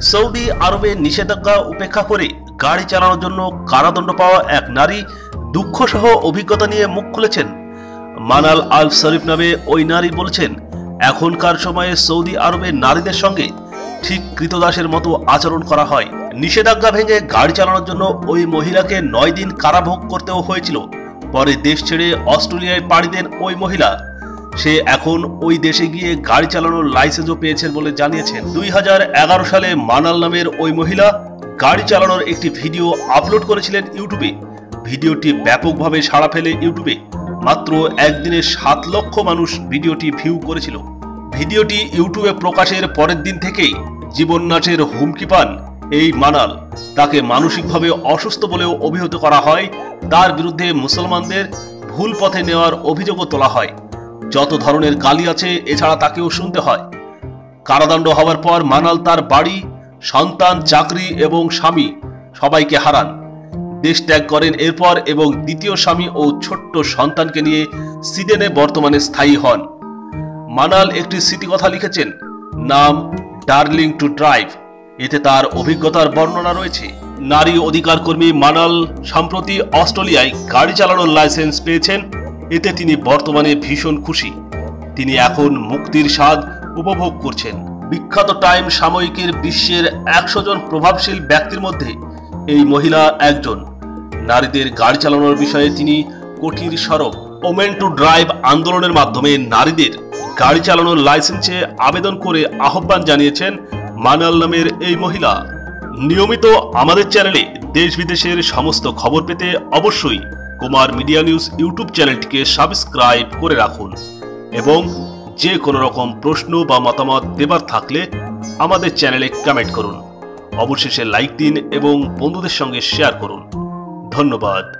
Saudi আরবে নিষেধাজ্ঞা উপেক্ষা করে গাড়ি চালানোর জন্য কারাদণ্ড পাওয়া এক নারী দুঃখসহ অভিজ্ঞতা নিয়ে মুখ খুলেছেন। মানাল আল শরীফ নামে ওই নারী বলছেন, এখনকার সময়ে সৌদি আরবের নারীদের সঙ্গে ঠিক কৃতদাসের মতো আচরণ করা হয়। নিষেধাজ্ঞা ভেঙে গাড়ি চালানোর জন্য ওই মহিলাকে নয় দিন কারাভোগ করতেও হয়েছিল। পরে দেশ ছেড়ে অস্ট্রেলিয়ায় পাড়ি দেন ওই মহিলা। সে এখন ওই দেশে গিয়ে গাড়ি চালানোর লাইসেন্সও পেয়েছেন বলে জানিয়েছেন। দুই হাজার এগারো সালে মানাল নামের ওই মহিলা গাড়ি চালানোর একটি ভিডিও আপলোড করেছিলেন ইউটিউবে। ভিডিওটি ব্যাপকভাবে সাড়া ফেলে ইউটিউবে। মাত্র একদিনে সাত লক্ষ মানুষ ভিডিওটি ভিউ করেছিল। ভিডিওটি ইউটিউবে প্রকাশের পরের দিন থেকেই জীবন নাচের হুমকি পান এই মানাল। তাকে মানসিকভাবে অসুস্থ বলেও অভিহিত করা হয়। তার বিরুদ্ধে মুসলমানদের ভুল পথে নেওয়ার অভিযোগও তোলা হয়। যত ধরনের গালি আছে, এছাড়া তাকেও শুনতে হয়। কারাদণ্ড হওয়ার পর মানাল তার বাড়ি, সন্তান, চাকরি এবং স্বামী সবাইকে হারান। দেশ ত্যাগ করেন এরপর এবং দ্বিতীয় স্বামী ও ছোট্ট সন্তানকে নিয়ে সিডেনে বর্তমানে স্থায়ী হন। মানাল একটি স্মৃতিকথা লিখেছেন, নাম ডার্লিং টু ড্রাইভ এতে তার অভিজ্ঞতার বর্ণনা রয়েছে। নারী অধিকার কর্মী মানাল, সম্প্রতি অস্ট্রেলিয়ায় গাড়ি চালানোর লাইসেন্স পেয়েছেন। এতে তিনি বর্তমানে ভীষণ খুশি। তিনি এখন মুক্তির স্বাদ উপভোগ করছেন। বিখ্যাত টাইম সাময়িকীর বিশ্বের একশো জন প্রভাবশীল ব্যক্তির মধ্যে এই মহিলা একজন। নারীদের গাড়ি চালানোর বিষয়ে তিনি কঠিন সরব। ওমেন টু ড্রাইভ আন্দোলনের মাধ্যমে নারীদের গাড়ি চালানোর লাইসেন্সে আবেদন করে আহ্বান জানিয়েছেন মানাল নামের এই মহিলা। নিয়মিত আমাদের চ্যানেলে দেশ বিদেশের সমস্ত খবর পেতে অবশ্যই কুমার মিডিয়া নিউজ ইউটিউব চ্যানেলটিকে সাবস্ক্রাইব করে রাখুন এবং যে কোনো রকম প্রশ্ন বা মতামত দেবার থাকলে আমাদের চ্যানেলে কমেন্ট করুন। অবশেষে লাইক দিন এবং বন্ধুদের সঙ্গে শেয়ার করুন। ধন্যবাদ।